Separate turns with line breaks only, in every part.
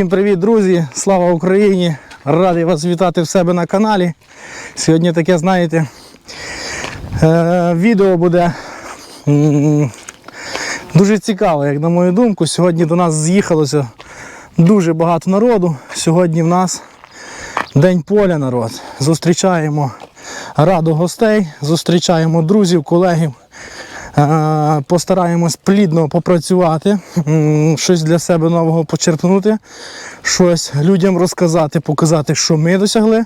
Всім привіт, друзі! Слава Україні! Радий вас вітати в себе на каналі. Сьогодні таке, знаєте, е, відео буде дуже цікаве, як на мою думку. Сьогодні до нас з'їхалося дуже багато народу. Сьогодні в нас День поля народ. Зустрічаємо раду гостей, зустрічаємо друзів, колегів. Е, постараємось плідно попрацювати, щось для себе нового почерпнути, щось людям розказати, показати, що ми досягли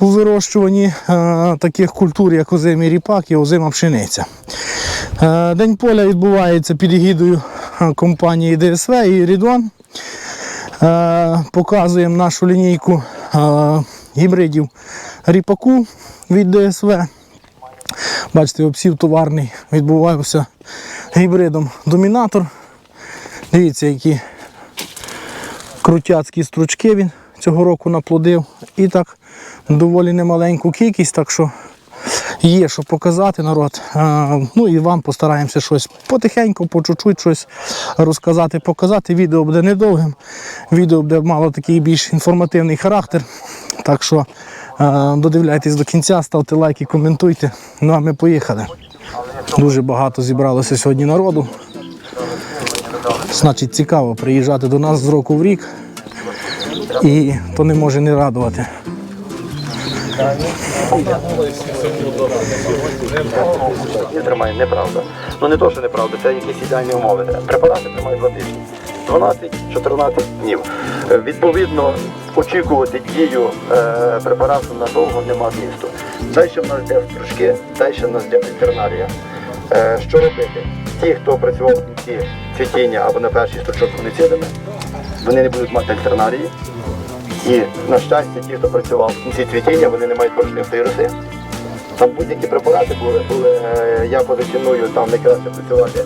у вирощуванні е, таких культур, як озимий ріпак і озима пшениця. Е, День поля відбувається під егідою компанії ДСВ і Рідон. Показуємо нашу лінійку гібридів ріпаку від ДСВ. Бачите, обсів товарний відбувався гібридом домінатор. Дивіться, які крутяцькі стручки він цього року наплодив. І так доволі немаленьку кількість, так що є що показати народ. Ну і вам постараємося щось потихеньку, по чуть-чуть щось розказати, показати. Відео буде недовгим, відео буде мало такий більш інформативний характер. Так що Додивляйтесь до кінця, ставте лайки, коментуйте. Ну а ми поїхали. Дуже багато зібралося сьогодні народу. Значить, цікаво приїжджати до нас з року в рік. І то не може не радувати. Тримає неправда. Ну не то, що неправда, це якісь ідеальні умови. Препарати тримають два тижні. 12-14 днів. Е, відповідно, очікувати дію е, препарату надовго нема змісту. Далі в нас йде стружки, далі в нас йде інтернарія. Е, що робити? Ті, хто працював в кінці цвітіння або на перший стручок фунгіцидами, вони не будуть мати альтернарії. І, на щастя, ті, хто працював в кінці цвітіння, вони не мають порушення втоїроси. Там будь-які препарати були, були я позиціоную там найкраще працювати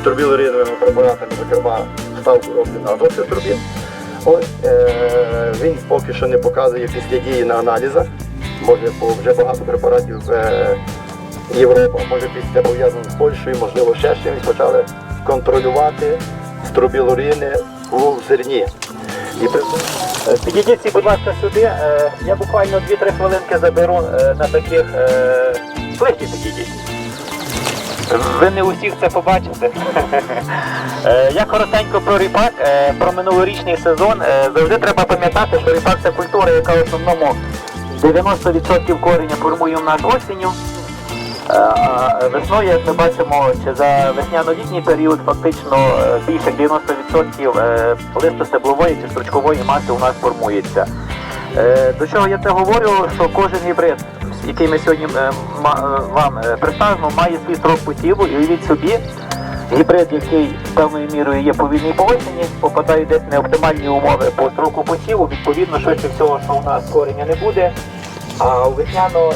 з турбілоріновими препаратами, зокрема став роблена автоцитробін. Ось е, Він поки що не показує після дії на аналізах. Може, бо вже багато препаратів е, Європа, може після пов'язаних з Польщею, можливо, ще чимось почали контролювати струбілурини в зерні. І при... Е, підійдіть, будь ласка, сюди. Е, я буквально 2-3 хвилинки заберу е, на таких Ближче підійдіть. Ви не усіх це побачите. Е, я коротенько про ріпак, е, про минулорічний сезон. Е, завжди треба пам'ятати, що ріпак це культура, яка в основному 90% кореня формує в нас осінню. Весною, як ми бачимо, чи за весняно-літній період фактично більше 90% листостеблової чи стручкової маси у нас формується. До чого я це говорю, що кожен гібрид який ми сьогодні е, ма е, вам е, представимо, має свій строк посіву і від собі. Гібрид, який певною мірою є по вільній поводженні, попадає десь не оптимальні умови по строку посіву, відповідно, швидше всього, що у нас корення не буде. А у весняно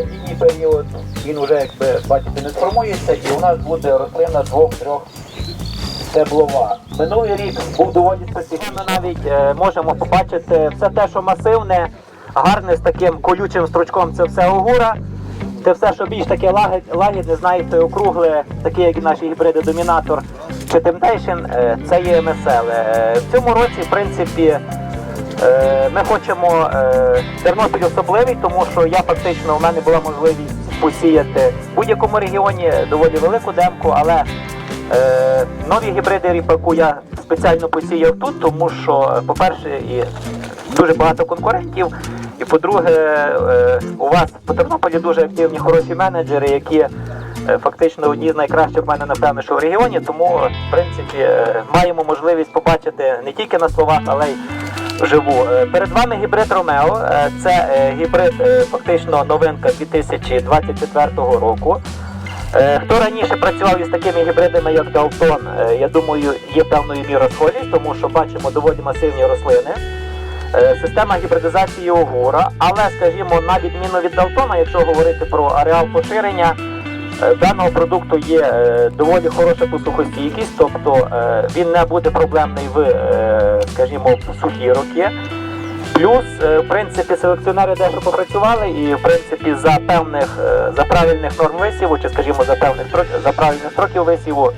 літній період він вже, якби бачите, не сформується, і у нас буде рослина двох-трьох стеблова. Минулий рік був доволі специфічно, Ми навіть можемо побачити все те, що масивне гарне з таким колючим стручком це все огура. Це все, що більш таке лагідне, знаєте, округле, таке, як і наші гібриди домінатор чи Темтейшн, це є меселе. В цьому році, в принципі, е, ми хочемо Тернопіль особливий, тому що я фактично в мене була можливість посіяти в будь-якому регіоні доволі велику демку, але е, нові гібриди ріпаку я спеціально посіяв тут, тому що, по-перше, дуже багато конкурентів. І по-друге, е, у вас по Тернополі дуже активні хороші менеджери, які е, фактично одні з найкращих в мене напевне, що в регіоні. Тому, в принципі, е, маємо можливість побачити не тільки на словах, але й вживу. Перед вами гібрид Ромео. Це гібрид, фактично новинка 2024 року. Хто раніше працював із такими гібридами, як Далтон, я думаю, є певною мірою схожість, тому що бачимо доволі масивні рослини. Е, система гібридизації огура, але, скажімо, на відміну від Далтона, якщо говорити про ареал поширення, е, даного продукту є е, доволі хороша посухостійкість, тобто він не буде проблемний в скажімо, в сухі роки. Плюс, в принципі, селекціонери дещо попрацювали і в принципі, за певних, за правильних норм висіву, чи, скажімо, за певних за правильних строків висіву.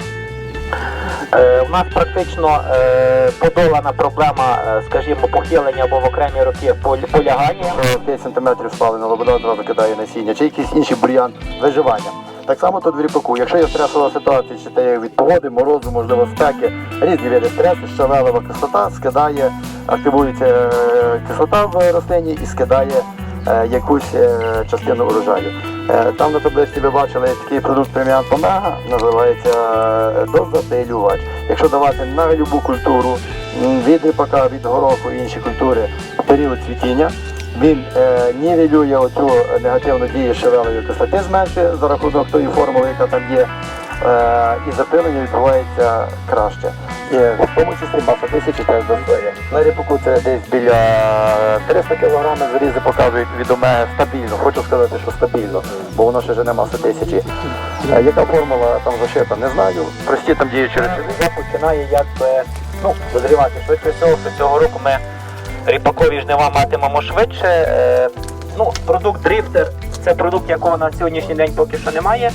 Е, у нас практично е, подолана проблема, е, скажімо, похилення або в окремі роки полягання. 5 см спалена, лобода одразу викидає насіння, чи якийсь інший бур'ян виживання. Так само тут в ріпаку, якщо є стресова ситуація, чи те від погоди, морозу, можливо, спеки, різні види стресу, що щавелева кислота скидає, активується кислота в рослині і скидає. Е, якусь е, частину урожаю. Е, там на табличці ви бачили такий продукт преміант Омега, називається дозатилювач. Якщо давати на будь-яку культуру від ріпака, від гороху і інші культури в період цвітіння, він е, нівелює оцю негативну дію шевелої кислоти зменшує за рахунок тої формули, яка там є. Е, і запилення відбувається краще. І е, в тому числі маса тисячі теж достає. На ріпаку це десь біля 300 кг зрізи показують від омеги стабільно. Хочу сказати, що стабільно, бо воно ще не маса тисячі. Е, яка формула там зашита, не знаю. Прості там діючі речовини. Починає як ну, дозрівати. Швидше всього, що цього року ми ріпакові жнива матимемо швидше. Ну, Продукт дріфтер це продукт, якого на сьогоднішній день поки що немає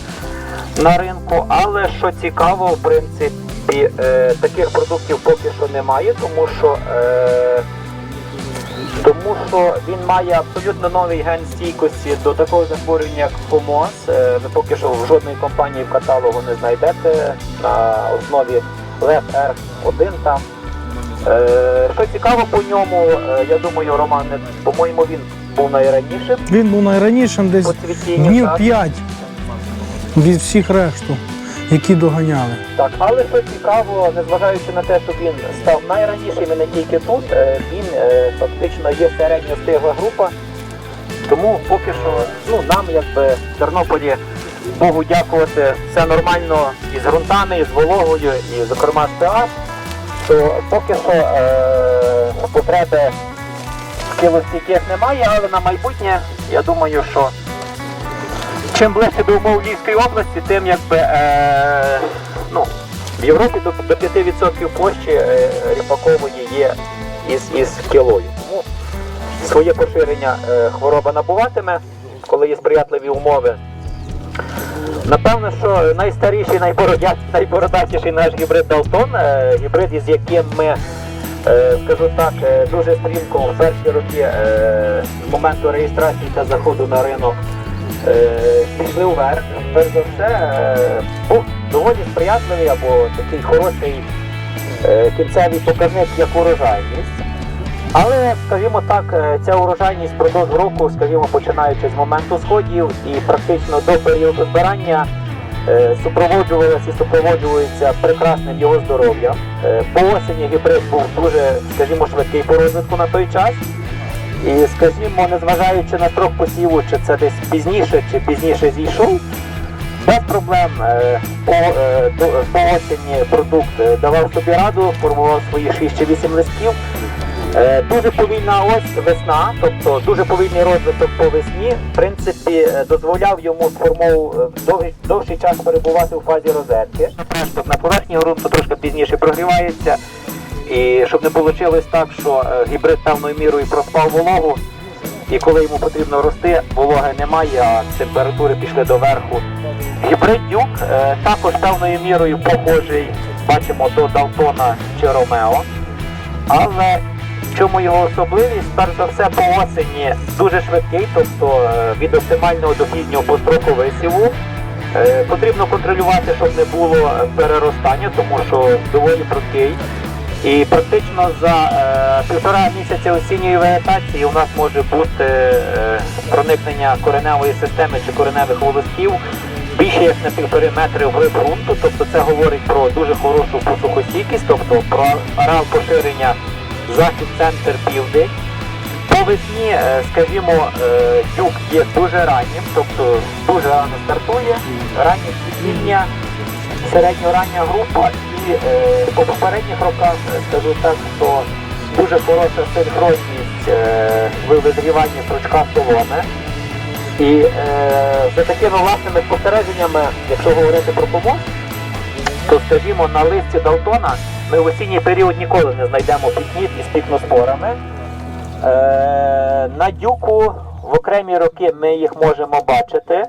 на ринку, але що цікаво, в принципі, е, таких продуктів поки що немає, тому що е, тому що він має абсолютно новий ген стійкості до такого захворювання, як помоз. Е, ви поки що в жодної компанії в каталогу не знайдете на основі LED R1 там. Е, що цікаво по ньому, е, я думаю, Роман, по-моєму, він був найранішим.
Він був найранішим десь днів 5 від всіх решту, які доганяли.
Так, але що цікаво, незважаючи на те, що він став найранішим, не тільки тут, е, він е, фактично є середньо стигла група. Тому поки що ну, нам, якби в Тернополі, Богу дякувати, все нормально і з ґрунтами, і з вологою, і, зокрема, з ПА, то поки що е потреби яких немає, але на майбутнє я думаю, що чим ближче до умов Львівської області, тим якби е, ну, в Європі тобто до, до 5% площі е, ріпакової є із із кілою. Тому своє поширення е, хвороба набуватиме, коли є сприятливі умови. Напевно, що найстаріший, найбородатіший наш гібрид Далтон, е, гібрид, із яким ми е, Скажу так, е, дуже стрімко в перші роки е, з моменту реєстрації та заходу на ринок Е, пішли вверх. Перш за все, був е, ну, доволі сприятливий або такий хороший е, кінцевий показник, як урожайність. Але, скажімо так, ця урожайність впродовж року, скажімо, починаючи з моменту сходів і практично до періоду збирання супроводжувалася і супроводжується прекрасним його здоров'ям. По осені гібрид був дуже, скажімо, швидкий по розвитку на той час. І скажімо, незважаючи на трьох посівів, чи це десь пізніше, чи пізніше зійшов, без проблем е, по, е, по осені продукт е, давав собі раду, формував свої 6 чи 8 листків. Дуже повільна ось весна, тобто дуже повільний розвиток по весні, в принципі, дозволяв йому сформову довгий, довший час перебувати у фазі розетки. На поверхні ґрунту трошки пізніше прогрівається. І щоб не вийшло так, що е, гібрид певною мірою проспав вологу, і коли йому потрібно рости, вологи немає, а температури пішли до верху. Гібрид дюк е, також певною мірою похожий, бачимо, до Далтона чи Ромео. Але в чому його особливість, перш за все, по осені дуже швидкий, тобто е, від оптимального до хіднього по строку висіву. Потрібно контролювати, щоб не було переростання, тому що доволі прудкий. І практично за е, півтора місяця осінньої вегетації у нас може бути е, проникнення кореневої системи чи кореневих волосків більше як на півтори метри в грунту, тобто це говорить про дуже хорошу посухостійкість, тобто про ареал поширення захід центр південь. По весні, е, скажімо, дюк є дуже раннім, тобто дуже рано стартує, раннє середньо-рання група е, по попередніх роках скажу так, що дуже хороша синхронність е, визрівання стручка соломи. І е, за такими власними спостереженнями, якщо говорити про помост, то скажімо, на листі Далтона ми в осінній період ніколи не знайдемо пікніт із пікноспорами. Е, На дюку в окремі роки ми їх можемо бачити.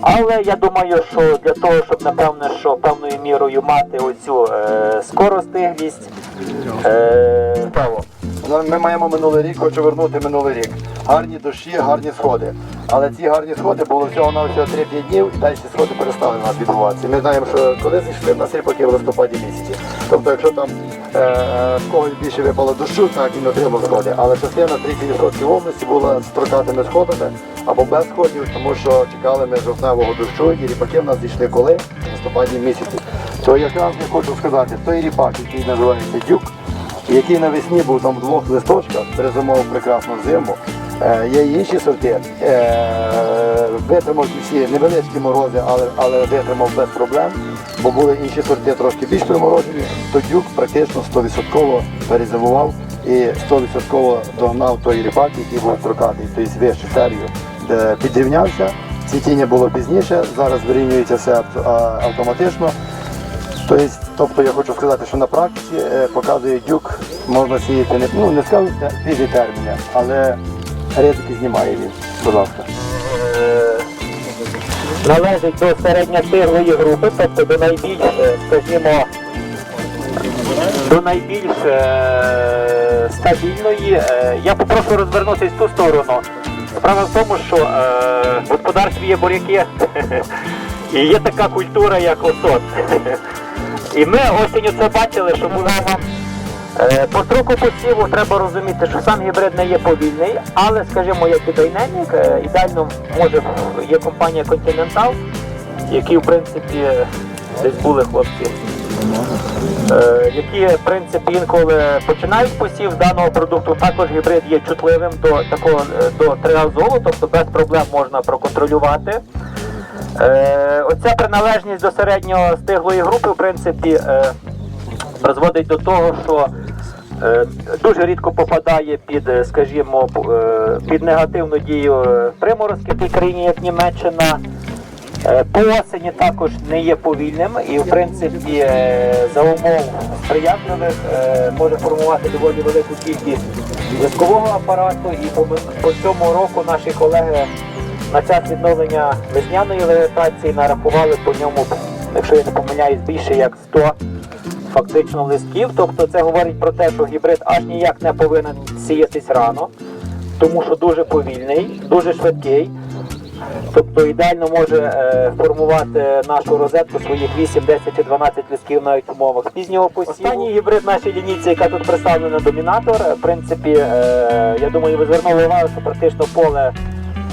Але я думаю, що для того, щоб напевно, що певною мірою мати оцю е, скоростиглість,
е, ну, Ми маємо минулий рік, хочу вернути минулий рік. Гарні душі, гарні сходи. Але ці гарні сходи були всього на всього 3-5 днів, і далі ці сходи перестали нас відбуватися. Ми знаємо, що коли зійшли, на нас в листопаді місяці. Тобто, якщо там е, когось більше випало дощу, так він отримав сходи. Але частина 3% області була з прокатими сходами або без сходів, тому що чекали ми жовтневого дощу і ріпаки в нас дійшли коли в листопаді місяці. То якраз я хочу сказати, той ріпак, який називається дюк, який навесні був там в двох листочках, перезимовив прекрасну зиму. Е, є інші сорти, е, витримав всі невеличкі морози, але але витримав без проблем, бо були інші сорти трошки більш приморожені, то дюк практично 100% перезимував і 100% догнав той ріпак, який був прокатий, тобто вищу серію, де підрівнявся, цвітіння було пізніше, зараз вирівнюється все автоматично. Тобто, тобто я хочу сказати, що на практиці е, показує дюк, можна сіяти, ну не скажу пізні терміни, але ризики знімає він, будь ласка.
Належить до середньосилої групи, тобто до найбільш, е, скажімо, до найбільш е, стабільної. Е, я попрошу розвернутися в ту сторону. Справа в тому, що е, в господарстві є буряки і є така культура, як осот. І ми осінь це бачили, що була вам. Е, по строку посіву треба розуміти, що сам гібрид не є повільний, але, скажімо, як і Dynamic, е, ідеально може є компанія Continental, які в принципі десь були хлопці, е, які в принципі інколи починають посів з даного продукту. Також гібрид є чутливим до такого до триазолу, тобто без проблем можна проконтролювати. Оця приналежність до середньо стиглої групи в принципі призводить до того, що Е, дуже рідко попадає під, е, скажімо, е, під негативну дію приморозки в тій країні, як Німеччина. По осені також не є повільним і, в принципі, за умов сприятливих може формувати доволі велику кількість лискового апарату. І по, по цьому року наші колеги на час відновлення весняної вегетації нарахували по ньому, якщо я не помиляюсь, більше як 100 фактично листків. Тобто це говорить про те, що гібрид аж ніяк не повинен сіятись рано, тому що дуже повільний, дуже швидкий. Тобто ідеально може е, формувати нашу розетку своїх 8, 10 чи 12 листків навіть в умовах пізнього посіву. Останній гібрид нашої лінійці, яка тут представлена, домінатор. В принципі, е, я думаю, ви звернули увагу, що практично поле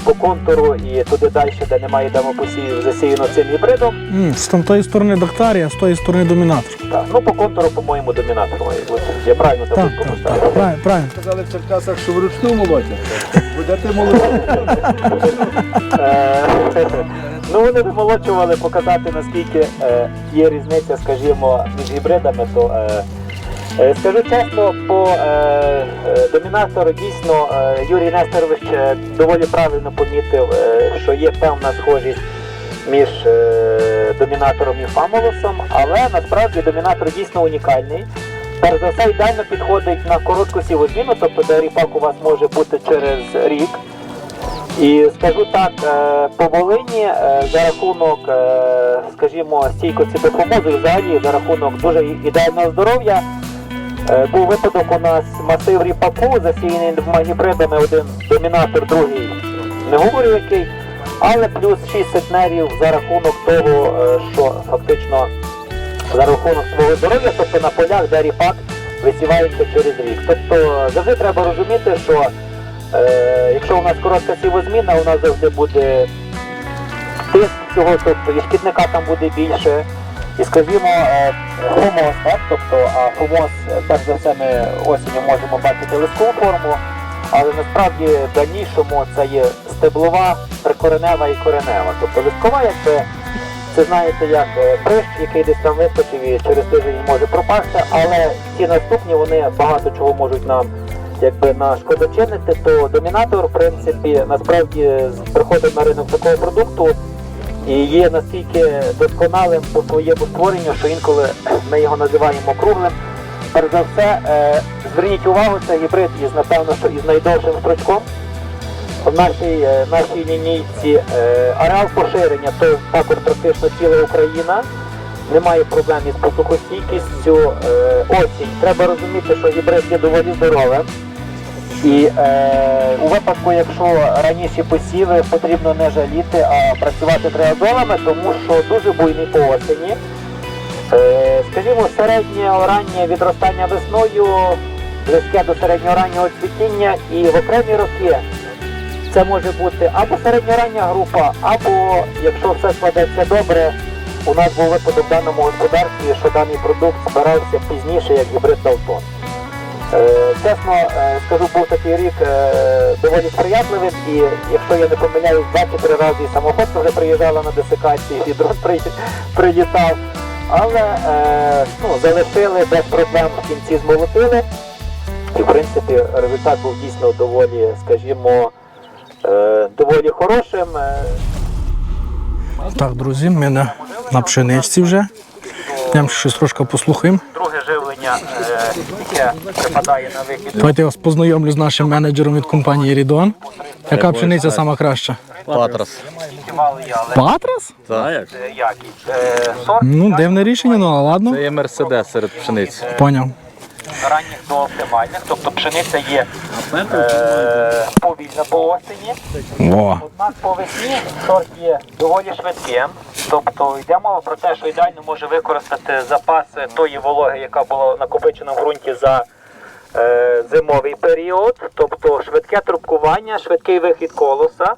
по контуру і туди далі, де немає демопосіїв, засіяно цим гібридом.
Mm, з тої сторони Бактарія, а з тої сторони домінатор.
Так, ну по контуру, по-моєму, домінатор має бути. Я правильно так, так,
так, правильно, правильно.
Сказали в Черкасах, що вручну молоті. Будете молоді.
Е, ну, вони вимолочували показати, наскільки е, є різниця, скажімо, між гібридами, то е, Е, скажу чесно, по е, е домінатору дійсно е, Юрій Нестерович доволі правильно помітив, що є певна схожість між е, домінатором і Фамолосом, але насправді домінатор дійсно унікальний. Перш за все ідеально підходить на коротку сівозміну, тобто де ріпак у вас може бути через рік. І скажу так, по Волині за рахунок, скажімо, стійкості до взагалі за рахунок дуже ідеального здоров'я. Е, був випадок у нас масив ріпаку, засіяний двома гібридами, один домінатор, другий не говорю який, але плюс 6 сетнерів за рахунок того, е, що фактично за рахунок свого здоров'я, тобто на полях, де ріпак висівається через рік. Тобто завжди треба розуміти, що е, якщо у нас коротка сівозміна, у нас завжди буде тиск цього, тобто і шкідника там буде більше. І скажімо, хомос, е, так, тобто а хомос, перш за все, ми осінню можемо бачити листкову форму, але насправді в дальнішому це є стеблова, прикоренева і коренева. Тобто листкова, якби це знаєте, як е, прищ, який десь там вискочив і через тиждень може пропасти, але ці наступні вони багато чого можуть нам якби нашкодочинити, то домінатор, в принципі, насправді е, з приходом на ринок такого продукту і є настільки досконалим у своєму створенню, що інколи ми його називаємо круглим. Перш за все, е, зверніть увагу, це гібрид із, напевно, що із найдовшим строчком. В нашій е, нашій лінійці е, ареал поширення то також практично ціла Україна. Немає проблем із посухостійкістю осінь. Треба розуміти, що гібрид є доволі здоровим. І е, у випадку, якщо раніше посіви, потрібно не жаліти, а працювати триадолами, тому що дуже буйні по осені. Е, Скажімо, середнє раннє відростання весною, близьке до середнього раннього цвітіння і в окремі роки це може бути або середньорання група, або якщо все складеться добре, у нас був випадок в даному господарстві, що даний продукт збирався пізніше, як гібрид Далтон. Е, чесно, е, скажу, був такий рік е, доволі сприятливим, і якщо я не помиляюсь, 23 рази самоход вже приїжджала на десикації, і дрон прилітав. Але ну, залишили без проблем в кінці змолотили. І в принципі результат був дійсно доволі, скажімо, доволі хорошим.
Так, друзі, ми на, на пшеничці вже. Нам щось трошки послухаємо
рішення, е, яке припадає на вихід.
Давайте я вас познайомлю з нашим менеджером від компанії Рідон. Яка пшениця сама краща? Патрас. Патрас? Так. Е, е, ну, дивне рішення, ну а ладно.
Це є мерседес серед пшениць.
Поняв.
Ранніх до оптимальних, тобто пшениця є е, повільна по осені, О. однак по весні сорт є доволі швидким. Тобто йде мова про те, що ідеально може використати запаси тої вологи, яка була накопичена в ґрунті за е, зимовий період, тобто швидке трубкування, швидкий вихід колоса,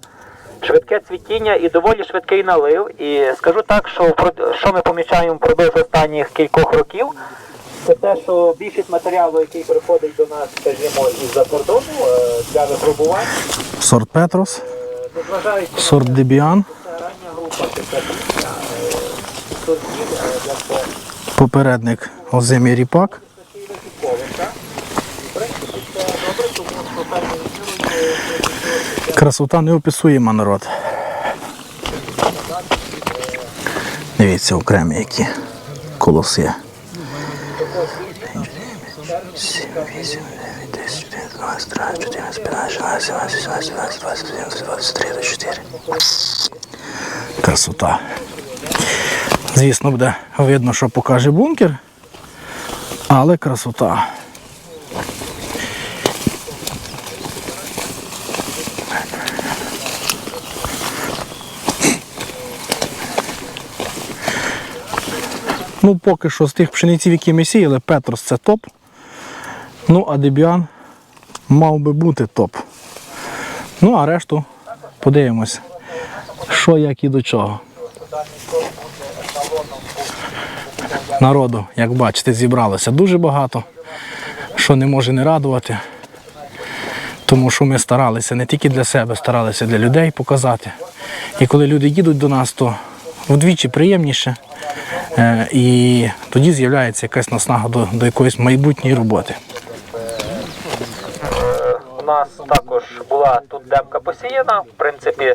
швидке цвітіння і доволі швидкий налив. І скажу так, що що ми помічаємо впродовж останніх кількох років. Це те, що більшість матеріалу, який приходить до нас, скажімо, із-за кордону е, для випробувань.
Сорт Петрос, е, сорт Дебіан. Попередник озимий ріпак. Красота неописуєма народ. Дивіться, окремі які колоси. 7, 8, 9, 10, 11, 12, 13, 14, 15, 16, 17, 18, 19, 20, 21, 23, 24. Красота. Звісно, буде видно, що покаже бункер, але красота. Ну, поки що з тих пшениців, які ми сіяли, Петрос це топ. Ну, а Дебіан мав би бути топ. Ну, а решту подивимось що, як і до чого. Народу, як бачите, зібралося дуже багато, що не може не радувати. Тому що ми старалися не тільки для себе, старалися для людей показати. І коли люди їдуть до нас, то вдвічі приємніше. Е, і тоді з'являється якась наснага до, до якоїсь майбутньої роботи
нас також була тут демка посіяна. В принципі,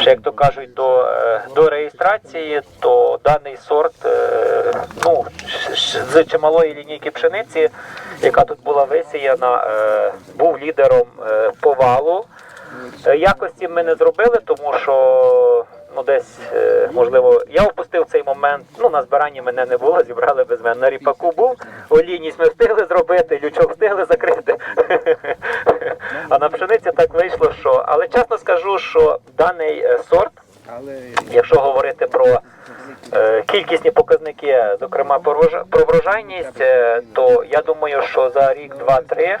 ще як то кажуть, до е, до реєстрації, то даний сорт е, ну, з чималої лінійки пшениці, яка тут була висіяна, е, був лідером повалу. Якості ми не зробили, тому що ну десь е, можливо я опустив цей момент. Ну на збиранні мене не було, зібрали без мене. На ріпаку був олійність ми встигли зробити, лючок встигли закрити. А на пшениці так вийшло, що але чесно скажу, що даний е, сорт. Якщо говорити про е, кількісні показники, зокрема про врожайність, е, то я думаю, що за рік, два-три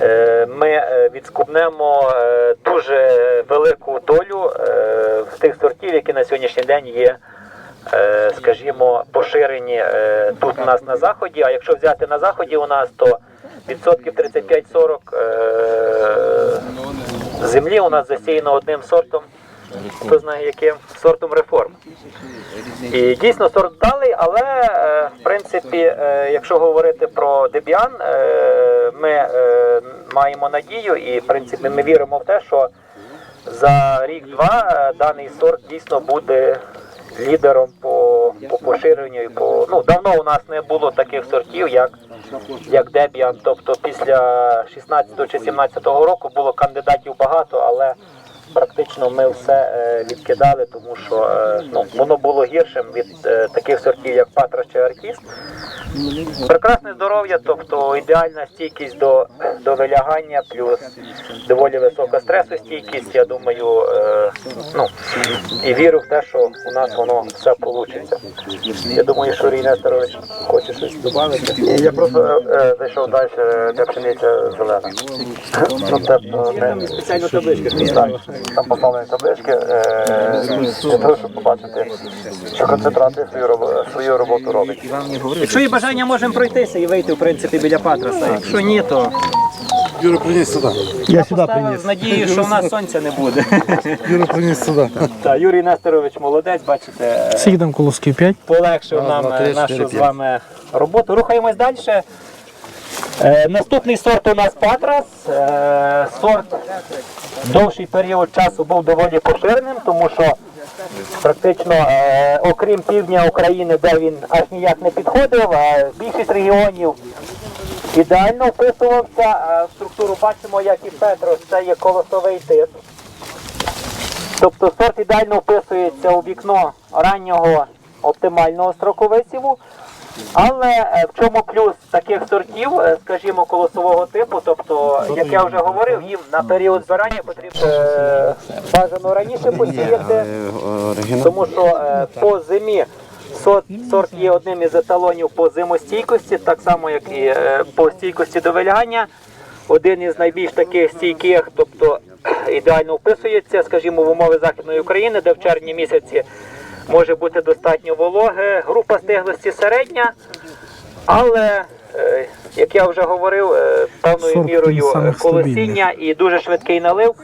е, ми відскубнемо дуже велику долю в тих сортів, які на сьогоднішній день є. Скажімо, поширені тут у нас на заході. А якщо взяти на заході у нас, то відсотків 35-40 землі у нас засіяно одним сортом хто знає яким сортом реформ. І дійсно сорт вдалий, але е, в принципі, е, якщо говорити про Дебіан, ми е, маємо надію і в принципі ми віримо в те, що за рік-два даний сорт дійсно буде лідером по по поширенню. І по ну давно у нас не було таких сортів, як як Дебіан. Тобто після 16 чи 17 року було кандидатів багато, але практично ми все е, відкидали, тому що е, ну, воно було гіршим від е, таких сортів, як Патра чи Артіст. Прекрасне здоров'я, тобто ідеальна стійкість до до вилягання, плюс доволі висока стресостійкість. Я думаю, е, ну і вірю в те, що у нас воно все вийде. Я думаю, що Рій Нестерович хоче щось додати.
Я просто е, зайшов далі, для пшениця зелена.
Ну, тобто, Спеціально табличка
там поставлені таблички е, для того, щоб побачити, що концентрація свою роботу, свою роботу робить.
Якщо є бажання, можемо пройтися і вийти в принципі біля патраса. Якщо ні, то
Юра, приніс сюди.
Я сюди приніс. з
надією, що в нас сонця не буде.
Юра, приніс сюди.
Так, Юрій Нестерович молодець, бачите.
Всіх колоски 5.
Полегшив нам е, нашу з вами роботу. Рухаємось далі. Е, наступний сорт у нас Патрас. Е, сорт довший період часу був доволі поширеним, тому що практично, е, окрім півдня України, де він аж ніяк не підходив, більшість регіонів ідеально вписувався. В структуру бачимо, як і Петрос, це є колосовий тип. Тобто сорт ідеально вписується у вікно раннього оптимального строку висіву. Але е, в чому плюс таких сортів, е, скажімо, колосового типу, тобто, як я вже говорив, їм на період збирання потрібно е, бажано раніше посіяти, тому що по зимі сорт, є одним із еталонів по зимостійкості, так само як і по стійкості до вилягання. Один із найбільш таких стійких, тобто ідеально вписується, скажімо, в умови західної України, де в червні місяці може бути достатньо вологе. Група стиглості середня, але, е, як я вже говорив, е, певною мірою е, колосіння і дуже швидкий налив.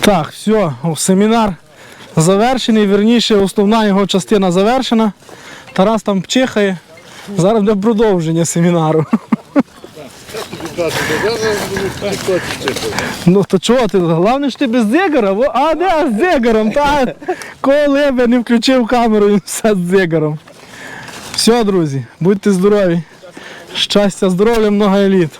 Так, все, семінар завершений. Вірніше, основна його частина завершена. Тарас там чихає. Зараз буде продовження семінару. Ну то чого ти? Головне ж ти без зигара, а да, з зигаром, та коли б я не включив камеру і все з зигаром. Все, друзі, будьте здорові. Щастя, здоров'я, много еліт.